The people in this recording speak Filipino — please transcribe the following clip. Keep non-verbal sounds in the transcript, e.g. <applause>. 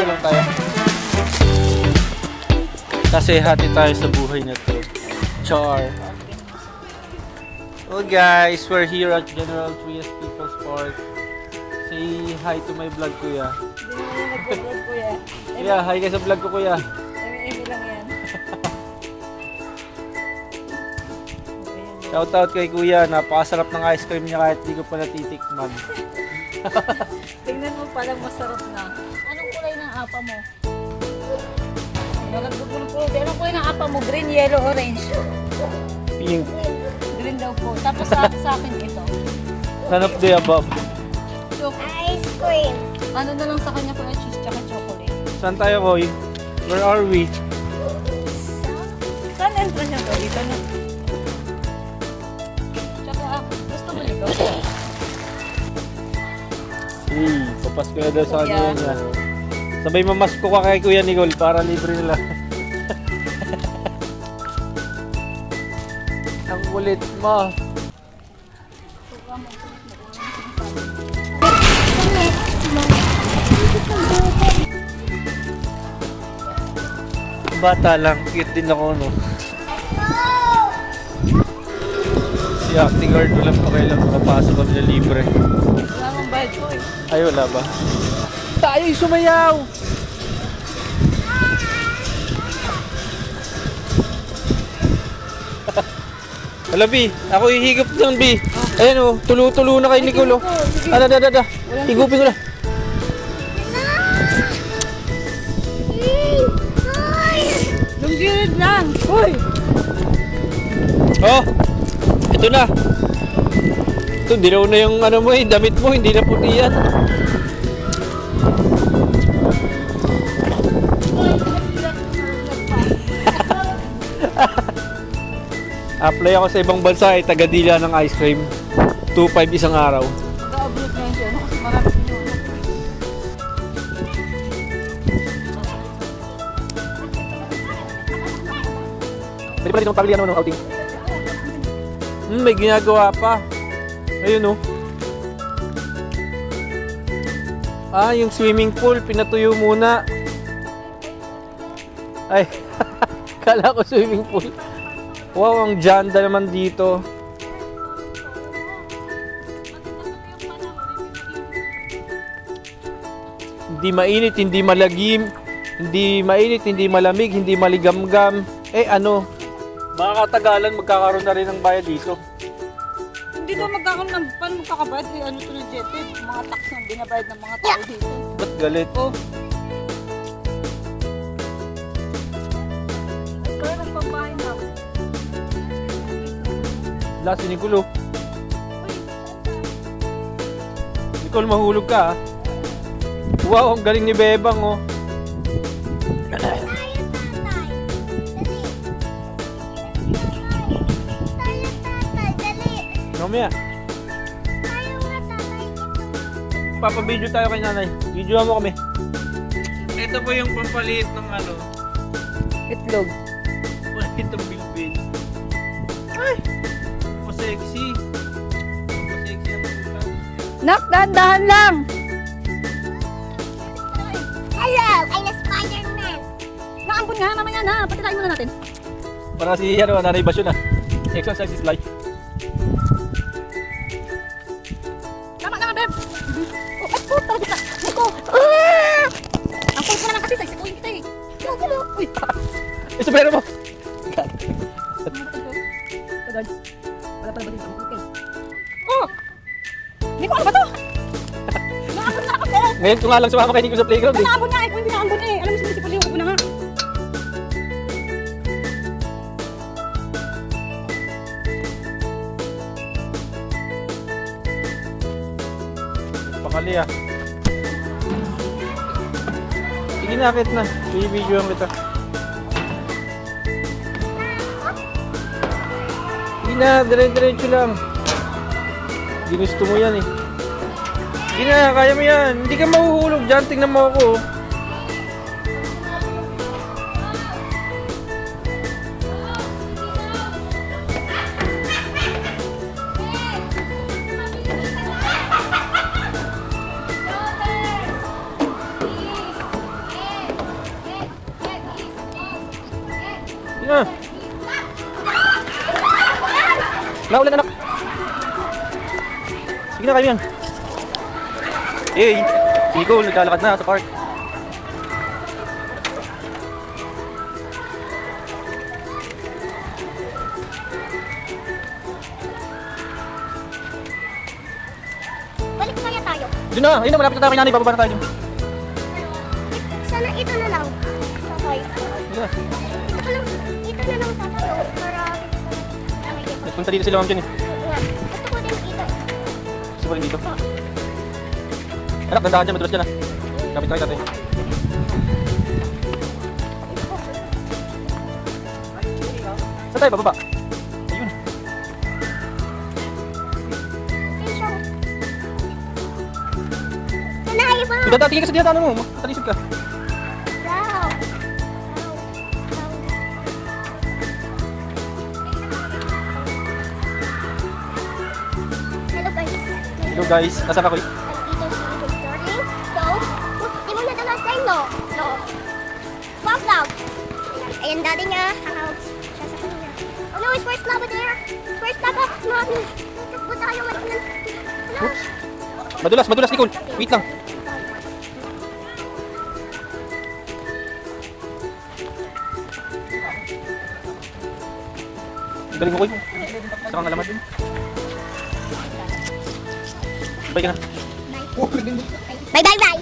video lang tayo. Kasi hati tayo sa buhay na to. Char. Well guys, we're here at General Trias People's Park. Say hi to my vlog kuya. Nag-vlog kuya. Kuya, hi ka sa vlog ko kuya. Emi-emi lang yan. <laughs> Shout out kay kuya, napakasarap ng ice cream niya kahit di ko pa natitikman. <laughs> Tingnan mo palang masarap na. Ng apa mo? Nagagulong po. Anong kulay ng apa mo? Green, yellow, orange. Pink. Green daw po. Tapos sa, sa akin ito. None of the above. Ice cream. ano na lang sa kanya kuya cheese tsaka chocolate. Saan tayo, Koy? Where are we? Saan entrance niya to? Dito na. Tsaka, gusto mo nito? Hey, papasko na daw sa kanya niya. Sabay mamasko ka kay Kuya Nicole para libre nila. <laughs> Ang kulit mo. Bata lang, cute din ako, no? Si acting guard ko lang pakialam makapasok kami na libre. Wala mong bayad ko eh. Ay, wala ba? Tayo'y sumayaw! <laughs> Hala, B. Ako ihigop ng B. Ayan o, tulo-tulo na kay Nicolo. Ada, ada, ada, ada. Higupin ko na. Yung gilid lang. Uy! Oh! Ito na. Ito, dilaw na yung ano mo eh, damit mo, hindi na puti yan. Apply ako sa ibang bansa eh, tagadila ng ice cream. 2.5 isang araw. Mag-abroad na yun. Ano kasi marami. Pwede pa rin itong pabili ano, ng outing. Hmm, may ginagawa pa. Ayun oh. Ah, yung swimming pool, pinatuyo muna. Ay, <laughs> kala ko swimming pool. Wow, ang janda naman dito. Hindi mainit, hindi malagim, hindi mainit, hindi malamig, hindi maligamgam. Eh ano, mga katagalan magkakaroon na rin ng bayad dito. Hindi daw magkakaroon ng paano magkakabayad? Eh, ano to na jet eh? Mga tax na binabayad ng mga tao dito. Ba't galit? Oh. Wala si Nicolo. Nicole, mahulog ka ah. Wow, ang galing ni Bebang oh. Mamaya, papabideo tayo kay nanay. Video mo kami. Ito po yung pampaliit ng ano, Itlog. <laughs> pampaliit ng bilbil. Ay! Nak, dahan-dahan lang! Hello, I'm a Spider-Man. Naambon nga naman yan ha. Patilain muna natin. Para si ano, Nanay Basyo na. Exercise is life. Tama naman, Beb. Oh, ay, puta. Niko. Ang puto na lang kasi. Sagsikuin kita eh. Go, go, go. Uy. Mo. Ngayon ko nga lang sumama kay Nico sa playground eh. Naambon nga eh. Kung hindi naambon eh. Alam mo si Municipal yung na nga. Pakali ah. Sige na, akit na. Bibidyoan kita. Sige na, dire-diretso lang. Ginusto mo yan eh. Sige na, kaya mo yan. Hindi ka mahuhulog dyan. Tingnan mo ako. Ah. Naulan anak. Sige na kayo yan. Hey, Nicole, naglalakad na sa park. Balik kaya tayo. Doon na, ayun na, malapit na tayo kay nanay, bababa na tayo. Sana ito na lang. Okay. Sige na. Ito lang, ito na lang tayo para... Nagpunta dito sila ma'am dyan eh. Gusto ko din ito. Gusto ko rin dito. Anak, dandahan dyan, madulas dyan ah. Kapit tayo tatay. Saan tayo, bababa? Ayun. Ikaw dati ka sa dinatano mo, matalisod ka. Hello guys. Nasaan ka ko? Ayan, daddy niya. Hangout siya sa kanina. Oh no, it's first lava there. First lava. Mami. Takbo tayo. Hello. Oops. Madulas, madulas Nicole. Wait lang. Galing ko yun. Sa kang alamat. Bye ka na. Bye bye bye.